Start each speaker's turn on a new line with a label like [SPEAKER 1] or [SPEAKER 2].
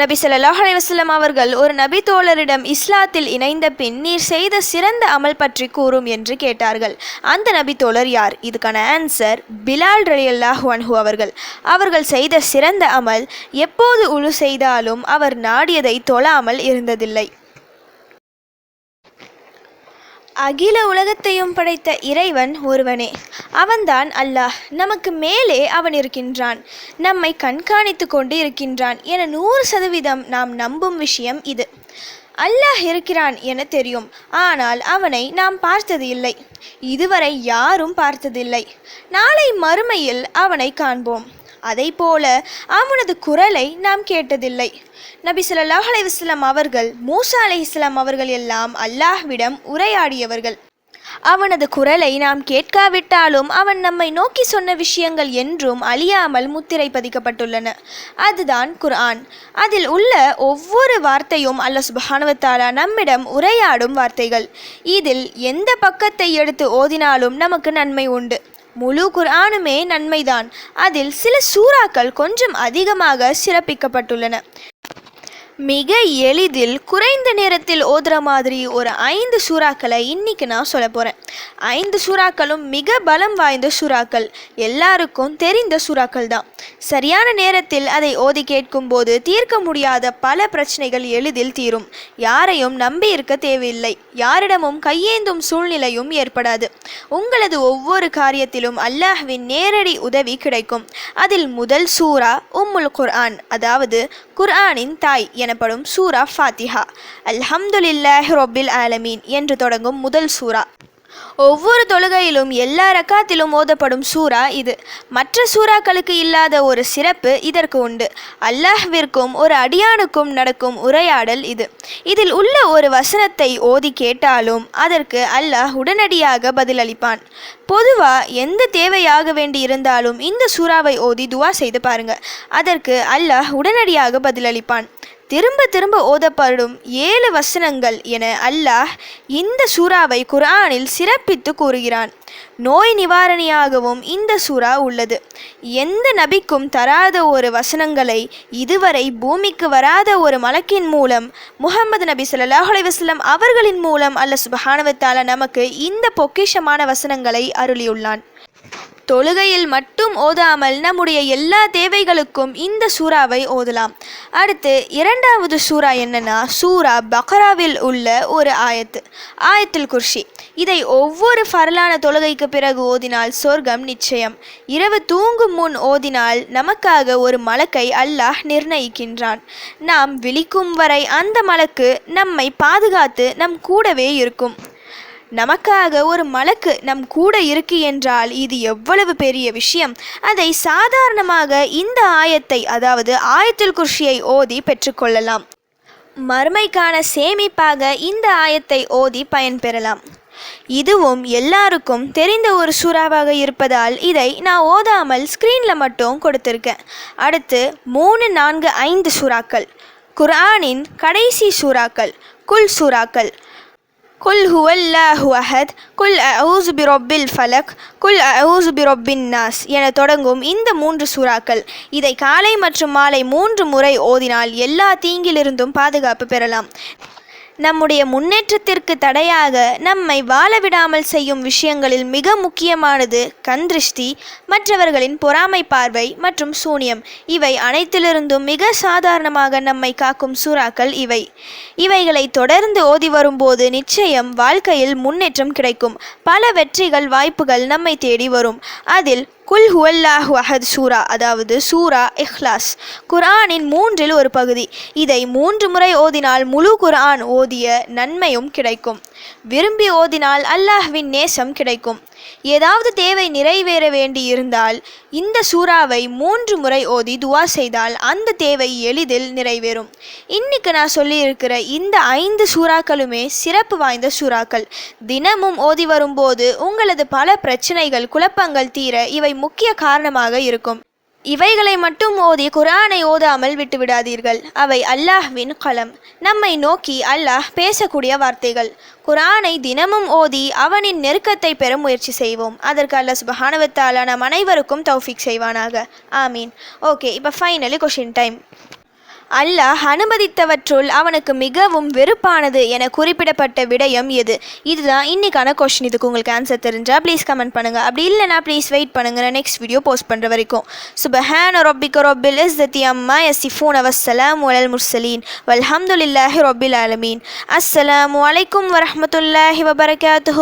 [SPEAKER 1] நபி ஸல்லல்லாஹு அலைஹி அவர்கள் ஒரு நபி தோழரிடம் இஸ்லாத்தில் இணைந்த பின் நீர் செய்த சிறந்த அமல் பற்றி கூறும் என்று கேட்டார்கள். அந்த நபி தோழர் யார்? இதுக்கான ஆன்சர் பிலால் ரலியல்லாஹு அன்ஹு அவர்கள். அவர்கள் செய்த சிறந்த அமல் எப்போது உழு செய்தாலும் அவர் நாடியதை தொழாமல் இருந்ததில்லை. அகில உலகத்தையும் படைத்த இறைவன் ஒருவனே. அவன்தான் அல்லாஹ். நமக்கு மேலே அவன் இருக்கின்றான். நம்மை கண்காணித்து கொண்டு இருக்கின்றான் என நூறு சதவீதம் நாம் நம்பும் விஷயம் இது. அல்லாஹ் இருக்கிறான் என தெரியும். ஆனால் அவனை நாம் பார்த்தது இல்லை. இதுவரை யாரும் பார்த்ததில்லை. நாளை மறுமையில் அவனை காண்போம். அதைப்போல அவனது குரலை நாம் கேட்டதில்லை. நபி சொல்லாஹ் அலைஹி அவர்கள் மூசா அலைஹிஸ்ஸலாம் அவர்கள் எல்லாம் அல்லாஹ்விடம் உரையாடியவர்கள். அவனது குரலை நாம் கேட்காவிட்டாலும் அவன் நம்மை நோக்கி சொன்ன விஷயங்கள் என்றும் அழியாமல் முத்திரை பதிக்கப்பட்டுள்ளன. அதுதான் குர்ஆன். அதில் உள்ள ஒவ்வொரு வார்த்தையும் அல்ல சுப்ஹானஹு நம்மிடம் உரையாடும் வார்த்தைகள். இதில் எந்த பக்கத்தை எடுத்து ஓதினாலும் நமக்கு நன்மை உண்டு. முழு குர்ஆனுமே நன்மைதான். அதில் சில சூறாக்கள் கொஞ்சம் அதிகமாக சிறப்பிக்கப்பட்டுள்ளன. மிக எளிதில் குறைந்த நேரத்தில் ஓதுற மாதிரி ஒரு ஐந்து சூறாக்களை இன்னைக்கு நான் சொல்ல போகிறேன் ஐந்து சூறாக்களும் மிக பலம் வாய்ந்த சூறாக்கள். எல்லாருக்கும் தெரிந்த சூறாக்கள் தான். சரியான நேரத்தில் அதை ஓதி கேட்கும்போது தீர்க்க முடியாத பல பிரச்சனைகள் எளிதில் தீரும். யாரையும் நம்பி இருக்க தேவையில்லை. யாரிடமும் கையேந்தும் சூழ்நிலையும் ஏற்படாது. உங்களது ஒவ்வொரு காரியத்திலும் அல்லாஹ்வின் நேரடி உதவி கிடைக்கும். அதில் முதல் சூறா உம்முல் குர்ஆன் அதாவது குர்ஆனின் தாய் எனப்படும் சூரா ஃபாத்திஹா. அல்ஹம்துலில்லாஹி ரொப்பில் ஆலமீன் என்று தொடங்கும் முதல் சூரா. ஒவ்வொரு தொழுகையிலும் எல்லா ரக்காத்திலும் ஓதப்படும் சூரா இது. மற்ற சூறாக்களுக்கு இல்லாத ஒரு சிறப்பு இதற்கு உண்டு. அல்லாஹ்விற்கும் ஒரு அடியானுக்கும் நடக்கும் உரையாடல் இது. இதில் உள்ள ஒரு வசனத்தை ஓதி கேட்டாலும் அதற்கு அல்லாஹ் உடனடியாக பதிலளிப்பான். பொதுவா எந்த தேவையாக வேண்டி இருந்தாலும் இந்த சூறாவை ஓதி துவா செய்து பாருங்க. அதற்கு அல்லாஹ் உடனடியாக பதிலளிப்பான். திரும்ப திரும்ப ஓதப்படும் ஏழு வசனங்கள் என அல்லாஹ் இந்த சூறாவை குர்ஆனில் சிறப்பித்து கூறுகிறான். நோய் நிவாரணியாகவும் இந்த சூறா உள்ளது. எந்த நபிக்கும் தராத ஒரு வசனங்களை இதுவரை பூமிக்கு வராத ஒரு மலக்கின் மூலம் முகமது நபி ஸல்லல்லாஹு அலைஹி அவர்களின் மூலம் அல்ல சுபஹானவத்தால நமக்கு இந்த பொக்கிஷமான வசனங்களை அருளியுள்ளான். தொழுகையில் மட்டும் ஓதாமல் நம்முடைய எல்லா தேவைகளுக்கும் இந்த சூறாவை ஓதலாம். அடுத்து இரண்டாவது சூறா என்னன்னா சூரா பக்ராவில் உள்ள ஒரு ஆயத்து ஆயத்தில் குர்ஷி. இதை ஒவ்வொரு ஃபரலான தொழுகைக்கு பிறகு ஓதினால் சொர்க்கம் நிச்சயம். இரவு தூங்கும் முன் ஓதினால் நமக்காக ஒரு மலக்கை அல்லாஹ் நிர்ணயிக்கின்றான். நாம் விழிக்கும் வரை அந்த மலக்கு நம்மை பாதுகாத்து நம் கூடவே இருக்கும். நமக்காக ஒரு மலக்கு நம் கூட இருக்கு என்றால் இது எவ்வளவு பெரிய விஷயம்? அதை சாதாரணமாக இந்த ஆயத்தை அதாவது ஆயத்தில் குர்ஷியை ஓதி பெற்றுக்கொள்ளலாம். மறுமைக்கான சேமிப்பாக இந்த ஆயத்தை ஓதி பயன்பெறலாம். இதுவும் எல்லாருக்கும் தெரிந்த ஒரு சூறாவாக இருப்பதால் இதை நான் ஓதாமல் ஸ்க்ரீனில் மட்டும் கொடுத்துருக்கேன். அடுத்து மூணு நான்கு ஐந்து சூறாக்கள். குர்ஆனின் கடைசி சூறாக்கள் குல் சூறாக்கள். குல் ஹுவல்லாஹு அஹத் குல் அவுஸ் பிரொப்பில் ஃபலக் குல் அவுஸ் பிரொப்பின் நாஸ் என தொடங்கும் இந்த மூன்று சூறாக்கள். இதை காலை மற்றும் மாலை மூன்று முறை ஓதினால் எல்லா தீங்கிலிருந்தும் பாதுகாப்பு பெறலாம். நம்முடைய முன்னேற்றத்திற்கு தடையாக நம்மை வாழவிடாமல் செய்யும் விஷயங்களில் மிக முக்கியமானது கந்திருஷ்டி மற்றவர்களின் பொறாமை பார்வை மற்றும் சூனியம். இவை அனைத்திலிருந்தும் மிக சாதாரணமாக நம்மை காக்கும் சூறாக்கள் இவை. இவைகளை தொடர்ந்து ஓதி வரும்போது நிச்சயம் வாழ்க்கையில் முன்னேற்றம் கிடைக்கும். பல வெற்றிகள் வாய்ப்புகள் நம்மை தேடி வரும். அதில் குல் ஹுவல்லாஹு அஹத் சூரா அதாவது சூரா இஹ்லாஸ். குர்ஆனின் மூன்றில் ஒரு பகுதி. இதை மூன்று முறை ஓதினால் முழு குரான் ஓதிய நன்மையும் கிடைக்கும். விரும்பி ஓதினால் அல்லாஹ்வின் நேசம் கிடைக்கும். ஏதாவது தேவை நிறைவேற வேண்டியிருந்தால் இந்த சூறாவை மூன்று முறை ஓதி துவா செய்தால் அந்த தேவை எளிதில் நிறைவேறும். இன்னைக்கு நான் சொல்லியிருக்கிற இந்த ஐந்து சூறாக்களுமே சிறப்பு வாய்ந்த சூறாக்கள். தினமும் ஓதி வரும்போது உங்களது பல பிரச்சனைகள் குழப்பங்கள் தீர இவை முக்கிய காரணமாக இருக்கும். இவைகளை மட்டும் ஓதி குரானை ஓதாமல் விட்டுவிடாதீர்கள். அவை அல்லாஹ்வின் களம். நம்மை நோக்கி அல்லாஹ் பேசக்கூடிய வார்த்தைகள். குரானை தினமும் ஓதி அவனின் நெருக்கத்தை பெற முயற்சி செய்வோம். அதற்கு அல்ல சுபஹானவத்தாலா நம் அனைவருக்கும் தௌஃபிக் செய்வானாக. ஆமீன். ஓகே இப்போ ஃபைனலி கொஷின் டைம் அல்லாஹ் அனுமதித்தவற்றுள் அவனுக்கு மிகவும் வெறுப்பானது என குறிப்பிடப்பட்ட விடயம் எது? இதுதான் இன்னைக்கான கொஷின் இதுக்கு உங்களுக்கு ஆன்சர் தெரிஞ்சால் ப்ளீஸ் கமெண்ட் பண்ணுங்க. அப்படி இல்லைனா ப்ளீஸ் வெயிட் பண்ணுங்க. நான் நெக்ஸ்ட் வீடியோ போஸ்ட் பண்ணுற வரைக்கும். சுபஹான ரொப்பிக்க ரொப்பில் இஸ்தத்தி அம்மா யசிஃபூன் அவசலாம் உலல் முர்சலீன் வல்ஹம்துலில்லாஹி ரொபில் ஆலமீன். அஸ்ஸலாம் அலைக்கும் வரமத்துல்லாஹி வபரகாத்து